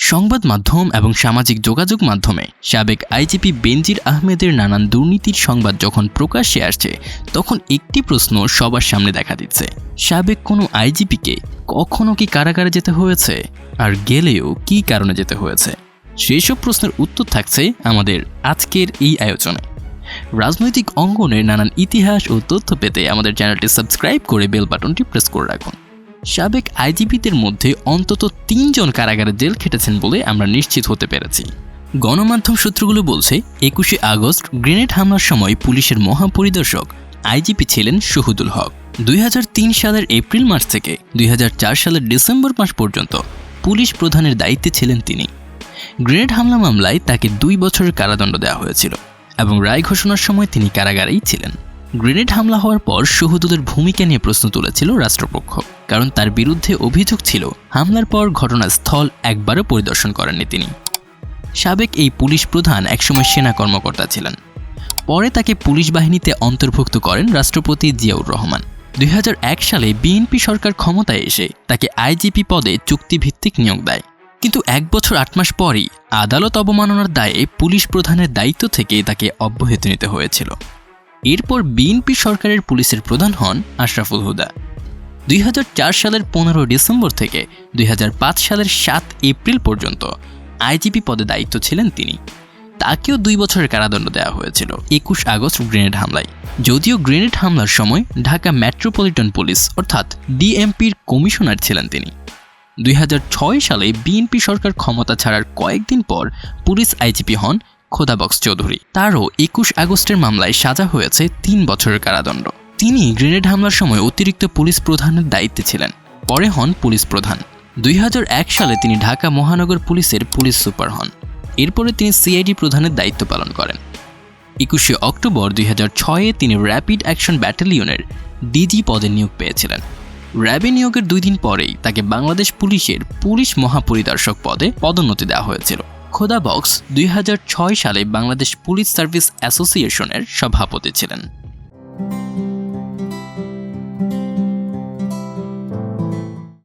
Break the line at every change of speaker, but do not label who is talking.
সংবাদ মাধ্যম এবং সামাজিক যোগাযোগ মাধ্যমে সাবেক আইজিপি বেনজির আহমেদের নানান দুর্নীতির সংবাদ যখন প্রকাশ্যে আসছে, তখন একটি প্রশ্ন সবার সামনে দেখা দিচ্ছে। সাবেক কোনো আইজিপিকে কখনো কি কারাগারে যেতে হয়েছে? আর গেলেও কি কারণে যেতে হয়েছে? সেসব প্রশ্নের উত্তর থাকছে আমাদের আজকের এই আয়োজনে। রাজনৈতিক অঙ্গনের নানান ইতিহাস ও তথ্য পেতে আমাদের চ্যানেলটি সাবস্ক্রাইব করে বেল বাটনটি প্রেস করে রাখুন। সাবেক আইজিপিদের মধ্যে অন্তত তিনজন কারাগারে জেল খেটেছেন বলে আমরা নিশ্চিত হতে পেরেছি। গণমাধ্যম সূত্রগুলো বলছে, একুশে আগস্ট গ্রেনেড হামলার সময় পুলিশের মহাপরিদর্শক আইজিপি ছিলেন শহীদুল হক। দুই হাজার তিন সালের এপ্রিল মাস থেকে দুই হাজার চার সালের ডিসেম্বর মাস পর্যন্ত পুলিশ প্রধানের দায়িত্বে ছিলেন তিনি। গ্রেনেড হামলা মামলায় তাকে দুই বছরের কারাদণ্ড দেওয়া হয়েছিল এবং রায় ঘোষণার সময় তিনি কারাগারেই ছিলেন। গ্রেনেড হামলা হওয়ার পর শহীদুলের ভূমিকা নিয়ে প্রশ্ন তুলেছিল রাষ্ট্রপক্ষ, কারণ তার বিরুদ্ধে অভিযোগ ছিল, হামলার পর ঘটনাস্থল একবারও পরিদর্শন করেননি তিনি। সাবেক এই পুলিশ প্রধান একসময় সেনা কর্মকর্তা ছিলেন। পরে তাকে পুলিশ বাহিনীতে অন্তর্ভুক্ত করেন রাষ্ট্রপতি জিয়াউর রহমান। দুই হাজার এক সালে বিএনপি সরকার ক্ষমতায় এসে তাকে আইজিপি পদে চুক্তিভিত্তিক নিয়োগ দেয়। কিন্তু এক বছর আট মাস পরই আদালত অবমাননার দায়ে পুলিশ প্রধানের দায়িত্ব থেকে তাকে অব্যাহতি নিতে হয়েছিল। এরপর বিএনপি সরকারের পুলিশের প্রধান হন আশরাফুল হুদা। দুই হাজার চার সালের পনেরো ডিসেম্বর থেকে দুই হাজার পাঁচ সালের সাত এপ্রিল পর্যন্ত আইজিপি পদে দায়িত্ব ছিলেন তিনি। তাকেও দুই বছরের কারাদণ্ড দেওয়া হয়েছিল একুশ আগস্ট গ্রেনেড হামলায়। যদিও গ্রেনেড হামলার সময় ঢাকা মেট্রোপলিটন পুলিশ অর্থাৎ ডিএমপির কমিশনার ছিলেন তিনি। দুই হাজার ছয় সালে বিএনপি সরকার ক্ষমতা ছাড়ার কয়েকদিন পর পুলিশ আইজিপি হন খোদাবক্স চৌধুরী। তারও একুশ আগস্টের মামলায় সাজা হয়েছে তিন বছরের কারাদণ্ড। তিনি গ্রেনেড হামলার সময় অতিরিক্ত পুলিশ প্রধানের দায়িত্বে ছিলেন। পরে হন পুলিশ প্রধান। দুই হাজার এক সালে তিনি ঢাকা মহানগর পুলিশের পুলিশ সুপার হন। এরপরে তিনি সিআইডি প্রধানের দায়িত্ব পালন করেন। একুশে অক্টোবর দুই হাজার ছয়ে তিনি র্যাপিড অ্যাকশন ব্যাটালিয়নের ডিজি পদে নিয়োগ পেয়েছিলেন। র্যাবে নিয়োগের দুই দিন পরেই তাকে বাংলাদেশ পুলিশের পুলিশ মহাপরিদর্শক পদে পদোন্নতি দেওয়া হয়েছিল। খোদা বক্স দুই হাজার ছয় সালে বাংলাদেশ পুলিশ সার্ভিস অ্যাসোসিয়েশনের সভাপতি ছিলেন।